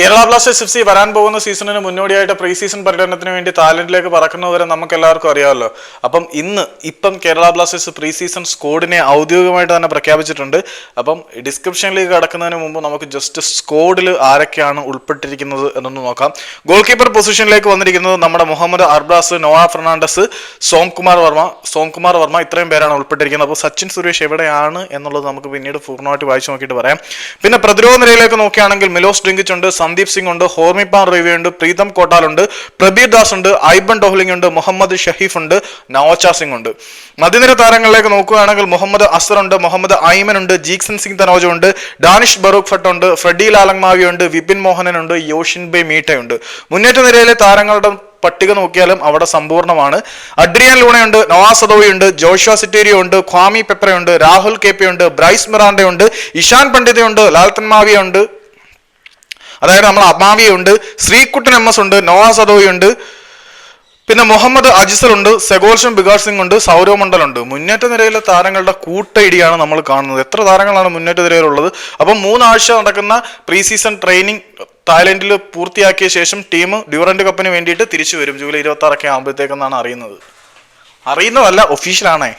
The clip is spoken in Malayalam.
കേരള ബ്ലാസ്റ്റേഴ്സ് എഫ് സി വരാൻ പോകുന്ന സീസണിന് മുന്നോടിയായിട്ട് പ്രീ സീസൺ പര്യടനത്തിന് വേണ്ടി തായ്ലൻഡിലേക്ക് പറക്കുന്നവരെ നമുക്ക് എല്ലാവർക്കും അറിയാമല്ലോ. അപ്പം ഇന്ന് ഇപ്പം കേരള ബ്ലാസ്റ്റേഴ്സ് പ്രീ സീസൺ സ്കോഡിനെ ഔദ്യോഗികമായിട്ട് തന്നെ പ്രഖ്യാപിച്ചിട്ടുണ്ട്. അപ്പം ഡിസ്ക്രിപ്ഷനിലേക്ക് കടക്കുന്നതിന് മുമ്പ് നമുക്ക് ജസ്റ്റ് സ്കോഡിൽ ആരൊക്കെയാണ് ഉൾപ്പെട്ടിരിക്കുന്നത് എന്നൊന്ന് നോക്കാം. ഗോൾ കീപ്പർ പൊസിഷനിലേക്ക് വന്നിരിക്കുന്നത് നമ്മുടെ മുഹമ്മദ് അർബാസ് നോവ ഫെർണാണ്ടസ് സോംകുമാർ വർമ്മ. സോംകുമാർ വർമ്മ ഇത്രയും പേരാണ് ഉൾപ്പെട്ടിരിക്കുന്നത്. അപ്പോൾ സച്ചിൻ സുരേഷ് എവിടെയാണ് എന്നുള്ളത് നമുക്ക് പിന്നീട് പൂർണമായിട്ട് വായിച്ചു നോക്കിയിട്ട് പറയാം. പിന്നെ പ്രതിരോധ നിരയിലേക്ക് നോക്കുകയാണെങ്കിൽ മിലോസ് ഡ്രിങ്കിച്ച് ഉണ്ട് സന്ദീപ് സിംഗ് ഉണ്ട് ഹോർമിപ്പാൻ റിവ്യൂ ഉണ്ട് പ്രീതം കോട്ടാലുണ്ട് പ്രബീർ ദാസ് ഉണ്ട് ഐബൻ ഡോഹ്ലിംഗ് ഉണ്ട് മുഹമ്മദ് ഷഹീഫ് ഉണ്ട് നവോച്ച സിംഗ് ഉണ്ട്. മധ്യനിര താരങ്ങളിലേക്ക് നോക്കുകയാണെങ്കിൽ മുഹമ്മദ് അസർ ഉണ്ട് മുഹമ്മദ് ഐമൻ ഉണ്ട് ജീക്സൻ സിംഗ് തനോജ ഉണ്ട് ഡാനിഷ് ബറൂഖ് ഫട്ട് ഉണ്ട് ഫ്രെഡി ലാലങ്മാവി ഉണ്ട് വിപിൻ മോഹനൻ ഉണ്ട് യോഷിൻ ബെ ഉണ്ട്. മുന്നേറ്റ നിരയിലെ താരങ്ങളുടെ പട്ടിക നോക്കിയാലും അവിടെ സമ്പൂർണമാണ് അഡ്രിയൻ ലൂണയുണ്ട് നവാസ് അദോയി ഉണ്ട് ജോഷ്വ സിറ്റേരിയോ ഉണ്ട് ഖ്വാമി പെപ്പറയുണ്ട് രാഹുൽ കെ പി ഉണ്ട് ബ്രൈസ് മിറാണ്ടയുണ്ട് ഇഷാൻ പണ്ഡിതയുണ്ട് ലാൽ മാവിയ ഉണ്ട് അതായത് നമ്മൾ അമാവിയുണ്ട് ശ്രീകുട്ടൻ എം എസ് ഉണ്ട് നവാസ് അദോയി ഉണ്ട് പിന്നെ മുഹമ്മദ് അജിസൽ ഉണ്ട് സെഗോൽഷൻ ബിഗാർ സിംഗ് ഉണ്ട് സൗരവ് മണ്ഡൽ ഉണ്ട്. മുന്നേറ്റ നിരയിലെ താരങ്ങളുടെ കൂട്ടയിടിയാണ് നമ്മൾ കാണുന്നത്. എത്ര താരങ്ങളാണ് മുന്നേറ്റ നിരയിലുള്ളത്? അപ്പം മൂന്നാഴ്ച നടക്കുന്ന പ്രീ സീസൺ ട്രെയിനിങ് തായ്ലൻഡിൽ പൂർത്തിയാക്കിയ ശേഷം ടീം ഡ്യൂറന്റ് കപ്പിന് വേണ്ടിയിട്ട് തിരിച്ചു വരും. ജൂലൈ ഇരുപത്തി ആറൊക്കെ ആകുമ്പോഴത്തേക്കെന്നാണ് അറിയുന്നത്. അറിയുന്നതല്ല ഒഫീഷ്യലാണേ